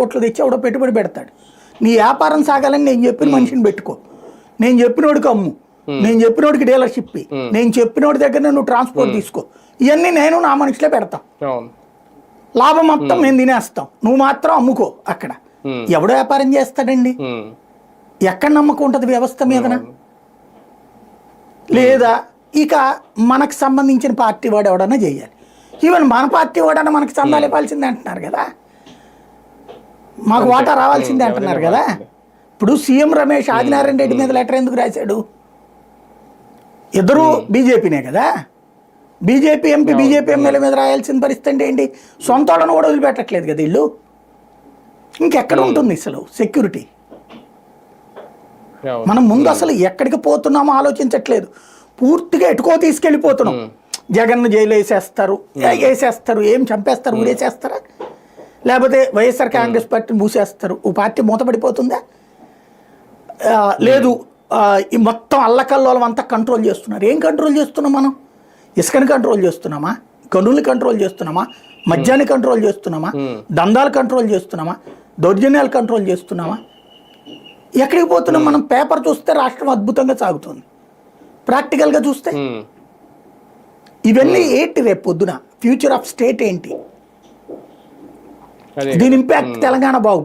కోట్లు తెచ్చి ఎవడో పెట్టుబడి పెడతాడు. నీ వ్యాపారం సాగాలని నేను చెప్పిన మనిషిని పెట్టుకో. నేను చెప్పినోడికి అమ్ము. నేను చెప్పినోడికి డీలర్షిప్. నేను చెప్పినోడి దగ్గర నువ్వు ట్రాన్స్పోర్ట్ తీసుకో. ఇవన్నీ నేను నా మనుషులే పెడతాం. లాభం మొత్తం మేము. తినేస్తాం. నువ్వు మాత్రం అమ్ముకో అక్కడ. ఎవడు వ్యాపారం చేస్తాడండి. ఎక్కడ నమ్మకం ఉంటుంది వ్యవస్థ మీదన? లేదా ఇక మనకు సంబంధించిన పార్టీ వాడు ఎవడన్నా చేయాలి. ఈవెన్ మన పార్టీ వాడన్నా మనకి చందాలు ఇవ్వాల్సిందే అంటున్నారు కదా. మాకు వాటా రావాల్సిందే అంటున్నారు కదా. ఇప్పుడు సీఎం రమేష్ ఆదినారాయణ రెడ్డి మీద లెటర్ ఎందుకు రాశాడు? ఇద్దరు బీజేపీనే కదా. బీజేపీ ఎంపీ బీజేపీ ఎమ్మెల్యే మీద రాయాల్సిన పరిస్థితి అంటే ఏంటి? సొంత వాళ్ళని కూడా వదిలిపెట్టట్లేదు కదా వీళ్ళు. ఇంకెక్కడ ఉంటుంది అసలు సెక్యూరిటీ? మనం ముందు అసలు ఎక్కడికి పోతున్నామో ఆలోచించట్లేదు. పూర్తిగా ఎటుకో తీసుకెళ్ళిపోతున్నాం. జగన్ జైలు వేసేస్తారు. వేసేస్తారు. ఏం చంపేస్తారు? ఊరేసేస్తారా? లేకపోతే వైఎస్ఆర్ కాంగ్రెస్ పార్టీని మూసేస్తారు. ఓ పార్టీ మూతపడిపోతుందా లేదు. ఈ మొత్తం అల్లకల్లోలం అంతా కంట్రోల్ చేస్తున్నారు. ఏం కంట్రోల్ చేస్తున్నాం మనం? ఇసుకని కంట్రోల్ చేస్తున్నామా? గనుల్ని కంట్రోల్ చేస్తున్నామా? మద్యాన్ని కంట్రోల్ చేస్తున్నామా? దందాలు కంట్రోల్ చేస్తున్నామా? దౌర్జన్యాలు కంట్రోల్ చేస్తున్నామా? ఎక్కడికి పోతున్నాం మనం? పేపర్ చూస్తే రాష్ట్రం అద్భుతంగా సాగుతుంది. ప్రాక్టికల్గా చూస్తే. ఇవన్నీ ఏంటి రేపు పొద్దున? ఫ్యూచర్ ఆఫ్ స్టేట్ ఏంటి? దీని ఇంపాక్ట్ తెలంగాణ బాగు